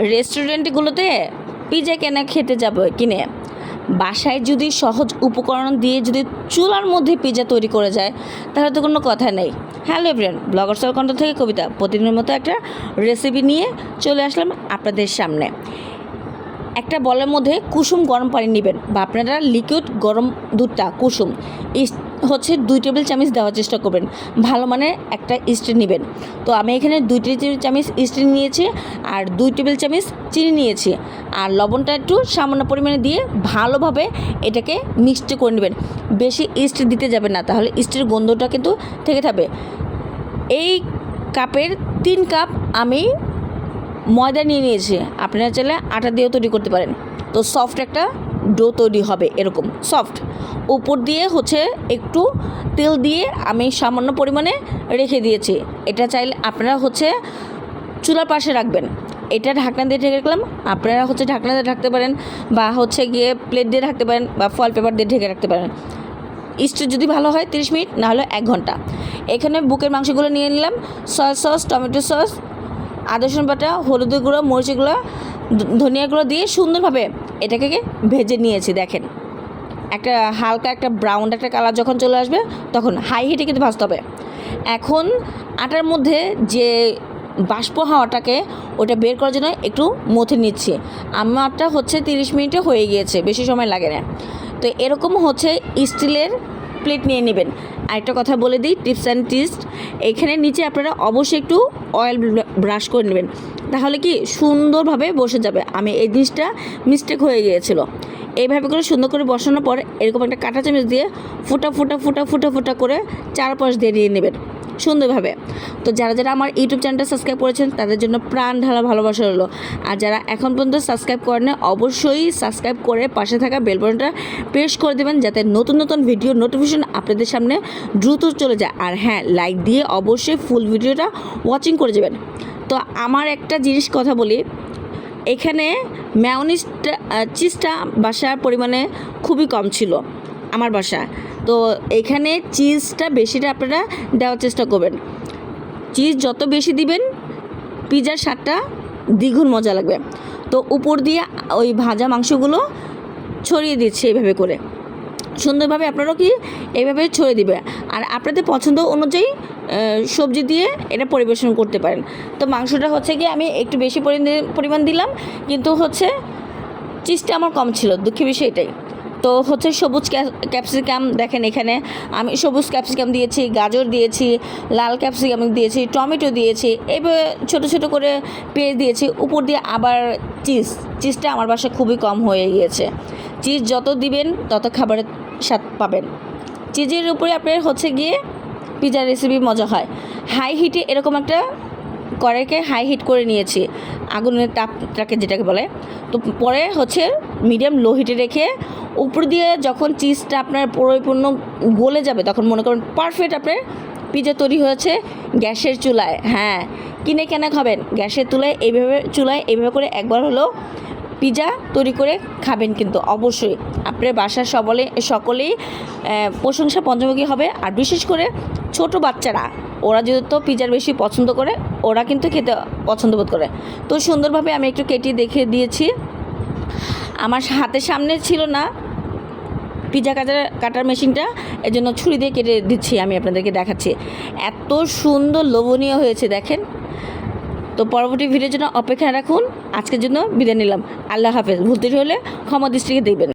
রেস্টুরেন্টগুলোতে pizza কেনা খেতে যাব কিনে। বাসায় যদি সহজ উপকরণ দিয়ে যদি চুলার মধ্যে পিজা তৈরি করে যায়, তাহলে তো কোনো কথা নেই। হ্যালো এভরিয়ান ব্লগার কণ্ঠ থেকে কবিতা। প্রতিদিনের মতো একটা রেসিপি নিয়ে চলে আসলাম আপনাদের সামনে। একটা বলের মধ্যে কুসুম গরম পানি নেবেন বা আপনারা লিকুইড গরম দুধটা কুসুম হচ্ছে দুই টেবিল চামচ দেওয়ার চেষ্টা করবেন। ভালো মানের একটা ইস্ট নেবেন। তো আমি এখানে দুই টেবিল চামচ ইস্ট নিয়েছি আর দুই টেবিল চামচ চিনি নিয়েছি। আর লবণটা একটু সামান্য পরিমাণে দিয়ে ভালোভাবে এটাকে মিক্সড করে নেবেন। বেশি ইস্ট দিতে যাবে না, তাহলে ইস্টের গন্ধটা কিন্তু থেকে থাকবে এই কাপের তিন কাপ আমি ময়দা নিয়ে নিয়েছি। আপনারা চাইলে আটা দিয়েও তৈরি করতে পারেন। তো সফট একটা ডো তৈরি হবে এরকম সফট উপর দিয়ে হচ্ছে একটু তেল দিয়ে আমি সামান্য পরিমাণে রেখে দিয়েছি। এটা চাইলে আপনারা হচ্ছে চুলার পাশে রাখবেন। এটা ঢাকনা দিয়ে ঢেকে রাখলাম, আপনারা হচ্ছে ঢাকনা দিয়ে ঢাকতে পারেন বা হচ্ছে গিয়ে প্লেট দিয়ে রাখতে পারেন বা ফয়েল পেপার দিয়ে ঢেকে রাখতে পারেন। ইস্ট যদি ভালো হয় তিরিশ মিনিট, না হলে এক ঘণ্টা। এখানে বুকের মাংসগুলো নিয়ে নিলাম সয়া সস টমেটো সস আদা রসুন বাটা, হলুদের গুঁড়ো, মরিচের গুঁড়ো ধনিয়া গুঁড়ো দিয়ে সুন্দরভাবে এটাকে ভেজে নিয়েছি, দেখেন। একটা হালকা একটা ব্রাউন একটা কালার যখন চলে আসবে, তখন হাই হিটে কিন্তু ভাজতে হবে। এখন আটার মধ্যে যে বাষ্প হাওয়াটাকে, ওটা বের করার জন্য একটু মথে নিচ্ছি। আমারটা হচ্ছে তিরিশ মিনিটে হয়ে গিয়েছে, বেশি সময় লাগে না। তো এরকম হচ্ছে স্টিলের প্লেট নিয়ে নেবেন। আরেকটা কথা বলে দিই, টিপস অ্যান্ড টিস্ট এখানে নিচে আপনারা অবশ্যই একটু অয়েল ব্রাশ করে নেবেন। তাহলে কি সুন্দরভাবে বসে যাবে। আমি এই জিনিসটা মিস্টেক হয়ে গিয়েছিল। এইভাবে করে সুন্দর করে বসানোর পর এরকম একটা কাঁটা চামচ দিয়ে ফুটা ফুটা ফুটা ফুটা ফুটা করে চারপাশ দিয়ে নিয়ে নেবেন। সুন্দরভাবে। তো যারা যারা আমার ইউটিউব চ্যানেলটা সাবস্ক্রাইব করেছেন, তাদের জন্য প্রাণ ঢালা ভালোবাসা হলো আর যারা এখন পর্যন্ত সাবস্ক্রাইব করেন অবশ্যই সাবস্ক্রাইব করে পাশে থাকা বেল বাটনটা প্রেস করে দেবেন, যাতে নতুন নতুন ভিডিও নোটিফিকেশন আপনাদের সামনে দ্রুত চলে যায়। আর হ্যাঁ লাইক দিয়ে অবশ্যই ফুল ভিডিওটা ওয়াচিং করে যাবেন। তো আমার একটা জিনিস কথা বলি, এখানে ম্যাওনিসটা চিজটা বাসার পরিমাণে খুবই কম ছিল, আমার বাসায়। তো এখানে চিজটা বেশিটা আপনারা দেওয়ার চেষ্টা করবেন। চিজ যত বেশি দিবেন, পিজার স্বাদটা দ্বিগুণ মজা লাগবে। তো উপর দিয়ে ওই ভাজা মাংসগুলো ছড়িয়ে দিচ্ছে এইভাবে করে। সুন্দরভাবে আপনারাও কি এইভাবে ছড়িয়ে দিবে। আর আপনাদের পছন্দ অনুযায়ী সবজি দিয়ে এটা পরিবেশন করতে পারেন। তো মাংসটা হচ্ছে কি আমি একটু বেশি পরিমাণ দিলাম, কিন্তু হচ্ছে চিজটা আমার কম ছিল, দুঃখের বিষয় এটাই। তো হচ্ছে সবুজ ক্যাপসিকাম দেখেন এখানে। আমি সবুজ ক্যাপসিকাম দিয়েছি, গাজর দিয়েছি, লাল ক্যাপসিকাম দিয়েছি, টমেটো দিয়েছি এভাবে ছোট ছোট করে পেঁয়াজ দিয়েছি। উপর দিয়ে আবার চিজ, চিজটা আমার বাসায় খুবই কম হয়ে গিয়েছে। চিজ যত দিবেন, তত খাবারের স্বাদ পাবেন। চিজের উপরে আপনার হচ্ছে গিয়ে পিজার রেসিপি মজা হয়। হাই হিটে এরকম একটা কড়াইকে হাই হিট করে নিয়েছি, আগুনের তাপটাকে যেটাকে বলে। তো পরে হচ্ছে মিডিয়াম লো হিটে রেখে উপর দিয়ে যখন চিজটা আপনার পরিপূর্ণ গলে যাবে, তখন মনে করুন পারফেক্ট আপনার পিজা তৈরি হয়েছে গ্যাসের চুলায়। হ্যাঁ কিনে কেনা খাবেন, গ্যাসের চুলায় এইভাবে চুলায় এইভাবে করে একবার হলো পিজা তৈরি করে খাবেন কিন্তু অবশ্যই। আপনার বাসার সবলে, সকলেই প্রশংসা পঞ্চমুখী হবে। আর বিশেষ করে ছোট বাচ্চারা, ওরা যেহেতু পিজার বেশি পছন্দ করে, ওরা কিন্তু খেতে পছন্দ বোধ করে। তো সুন্দরভাবে আমি একটু কেটে দেখে দিয়েছি। আমার হাতের সামনে ছিল না। পিজা কাটার কাটার মেশিনটা এর জন্য ছুরি দিয়ে কেটে দিচ্ছি, আমি আপনাদেরকে দেখাচ্ছি। এত সুন্দর লোভনীয় হয়েছে, দেখেন। তো পরবর্তী ভিডিওর জন্য অপেক্ষা রাখুন। আজকের জন্য বিদায় নিলাম। আল্লাহ হাফেজ। ভুলতে হলে ক্ষমা দৃষ্টিকে দেখবেন।